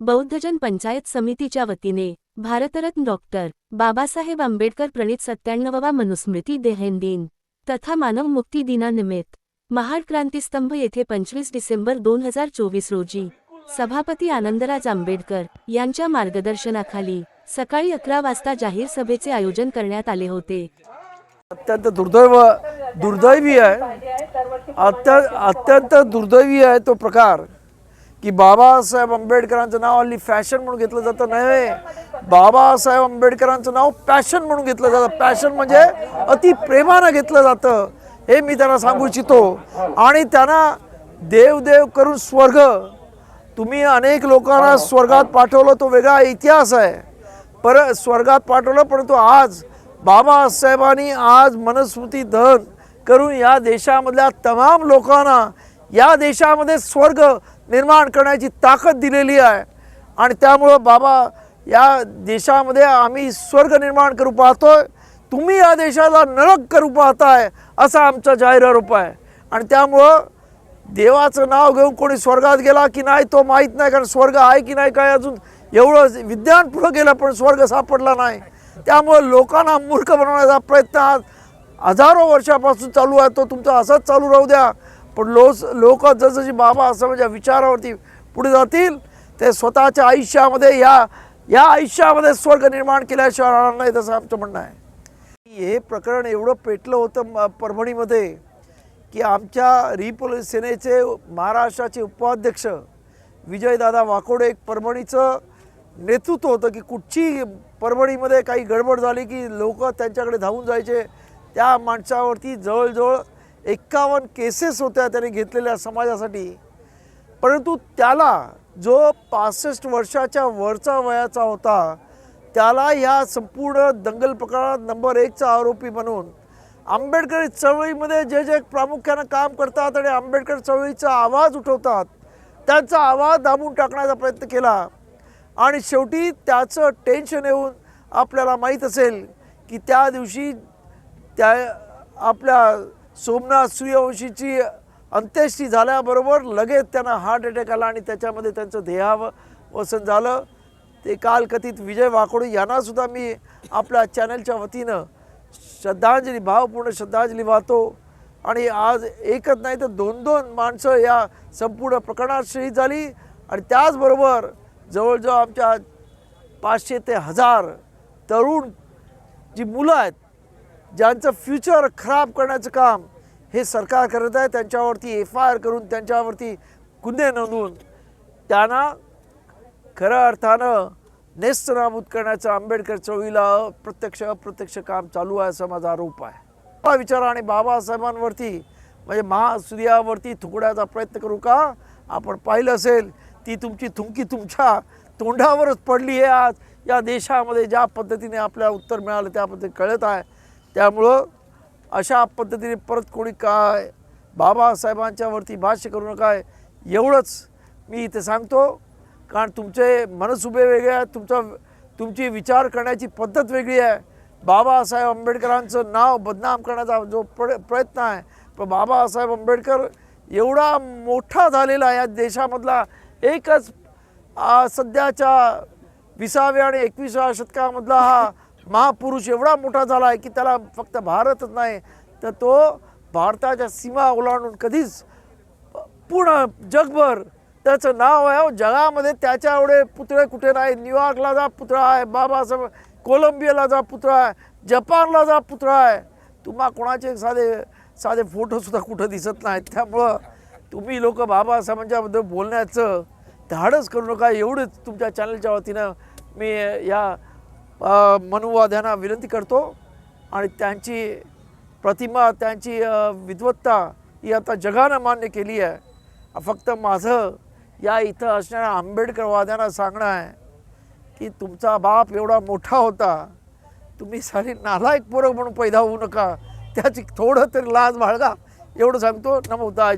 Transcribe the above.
बौद्धजन पंचायत समितीच्या वतीने भारतरत्न डॉक्टर बाबासाहेब आंबेडकर प्रणित सत्त्याण्णववा मनुस्मृती देहेन दिन तथा मानव मुक्ती दिनानिमित्त महाड क्रांतीस्तंभ येथे पंचवीस डिसेंबर दोन हजार चोवीस रोजी सभापती आनंदराज आंबेडकर यांच्या मार्गदर्शनाखाली सकाळी अकरा वाजता जाहीर सभेचे आयोजन करण्यात आले होते. अत्यंत दुर्दैव दुर्दैवी आहे. अत्यंत दुर्दैवी आहे तो प्रकार. की बाबासाहेब आंबेडकरांचं नाव हल्ली फॅशन म्हणून घेतलं जातं नव्हे बाबासाहेब आंबेडकरांचं नाव पॅशन म्हणून घेतलं जातं. पॅशन म्हणजे अति प्रेमानं घेतलं जातं हे मी त्यांना सांगू इच्छितो. आणि त्यांना देवदेव करून स्वर्ग तुम्ही अनेक लोकांना स्वर्गात पाठवलं तो वेगळा इतिहास आहे. पर स्वर्गात पाठवलं परंतु आज बाबासाहेबांनी आज मनस्मृती दहन करून या देशामधल्या तमाम लोकांना या देशामध्ये स्वर्ग निर्माण करण्याची ताकद दिलेली आहे. आणि त्यामुळं बाबा या देशामध्ये आम्ही स्वर्ग निर्माण करू पाहतोय. तुम्ही या देशाला नरक करू पाहताय असा आमचा जाहीर आरोप आहे. आणि त्यामुळं देवाचं नाव घेऊन कोणी स्वर्गात गेला की नाही तो माहीत नाही कारण स्वर्ग आहे की नाही काय अजून एवढं विज्ञान पुढं गेलं पण स्वर्ग सापडला नाही. त्यामुळं लोकांना मूर्ख बनवण्याचा प्रयत्न आज हजारो वर्षापासून चालू आहे. तो तुमचा असाच चालू राहू द्या. पण लोस लोक जसजशी बाबा असं म्हणजे विचारावरती पुढे जातील ते स्वतःच्या आयुष्यामध्ये या या आयुष्यामध्ये स्वर्ग निर्माण केल्याशिवाय राहणार नाही तसं आमचं म्हणणं आहे. हे प्रकरण एवढं पेटलं होतं परभणीमध्ये की आमच्या रिपोलीस सेनेचे महाराष्ट्राचे उपाध्यक्ष विजयदादा वाकोडे एक परभणीचं नेतृत्व होतं की कुठची परभणीमध्ये काही गडबड झाली की लोक त्यांच्याकडे धावून जायचे त्या माणसावरती जवळजवळ एक्कावन्न केसेस होत्या त्याने घेतलेल्या समाजासाठी. परंतु त्याला जो पासष्ट वर्षाच्या वरचा वयाचा होता त्याला ह्या संपूर्ण दंगल प्रकरणात नंबर एकचा आरोपी म्हणून आंबेडकर चळवळीमध्ये जे जे प्रामुख्यानं काम करतात आणि आंबेडकर चळवळीचा आवाज उठवतात त्यांचा आवाज दाबून टाकण्याचा प्रयत्न केला. आणि शेवटी त्याचं टेन्शन येऊन आपल्याला माहीत असेल की त्या दिवशी त्या आपल्या सोमनाथ सूर्यवंशीची अंत्येष्टी झाल्याबरोबर लगेच त्यांना हार्ट अटॅक आला आणि त्याच्यामध्ये त्यांचं देहावसन झालं. ते काल कथित विजय वाकोडे यांनासुद्धा मी आपल्या चॅनलच्या वतीनं श्रद्धांजली भावपूर्ण श्रद्धांजली वाहतो. आणि आज एकच नाही तर दोन दोन माणसं या संपूर्ण प्रकरणात शहीद झाली. आणि त्याचबरोबर जवळजवळ आमच्या पाचशे ते हजार तरुण जी मुलं आहेत ज्यांचं फ्युचर खराब करण्याचं काम हे सरकार करत आहे त्यांच्यावरती एफ आय आर करून त्यांच्यावरती गुन्हे नोंदवून त्यांना खऱ्या अर्थानं नेस्तनाबूत करण्याचं आंबेडकर चळवळीला प्रत्यक्ष अप्रत्यक्ष काम चालू आहे असा माझा आरोप आहे. हा विचार आणि बाबासाहेबांवरती म्हणजे महासूर्यावरती थुकण्याचा प्रयत्न करू का? आपण पाहिलं असेल ती तुमची थुंकी तुमच्या तोंडावरच पडली आहे आज. या देशामध्ये ज्या पद्धतीने आपल्याला उत्तर मिळालं त्या पद्धतीने कळत आहे. त्यामुळं अशा पद्धतीने परत कोणी काय बाबासाहेबांच्यावरती भाष्य करू नका. एवढंच मी इथे सांगतो. कारण तुमचे मनसुबे वेगळे आहेत. तुमचा तुमची विचार करण्याची पद्धत वेगळी आहे. बाबासाहेब आंबेडकरांचं नाव बदनाम करण्याचा जो प्र प्रयत्न आहे. पण बाबासाहेब आंबेडकर एवढा मोठा झालेला या देशामधला. एकच सध्याच्या विसाव्या आणि एकविसाव्या शतकामधला हा महापुरुष एवढा मोठा झाला आहे की त्याला फक्त भारतच नाही तर तो भारताच्या सीमा ओलांडून कधीच पूर्ण जगभर त्याचं नाव आहे जगामध्ये त्याच्या एवढे पुतळे कुठे नाही. न्यूयॉर्कला जा पुतळा आहे. बाबासाहेब कोलंबियाला जा पुतळा आहे. जपानला जा पुतळा आहे. तुम्हा कोणाचे साधे साधे फोटोसुद्धा कुठं दिसत नाहीत. त्यामुळं तुम्ही लोक बाबासाहेबांच्याबद्दल बोलण्याचं धाडस करू नका. एवढंच तुमच्या चॅनलच्या वतीनं मी या मनुवाद्यांना विनंती करतो आणि त्यांची प्रतिमा त्यांची विद्वत्ता ही आता जगानं मान्य केली आहे. फक्त माझं या इथं असणाऱ्या आंबेडकरवाद्यांना सांगणं आहे की तुमचा बाप एवढा मोठा होता तुम्ही सारी नालायक पोरं म्हणून पैदा होऊ नका त्याची थोडं तरी लाज बाळगा एवढं सांगतो. नमोदाय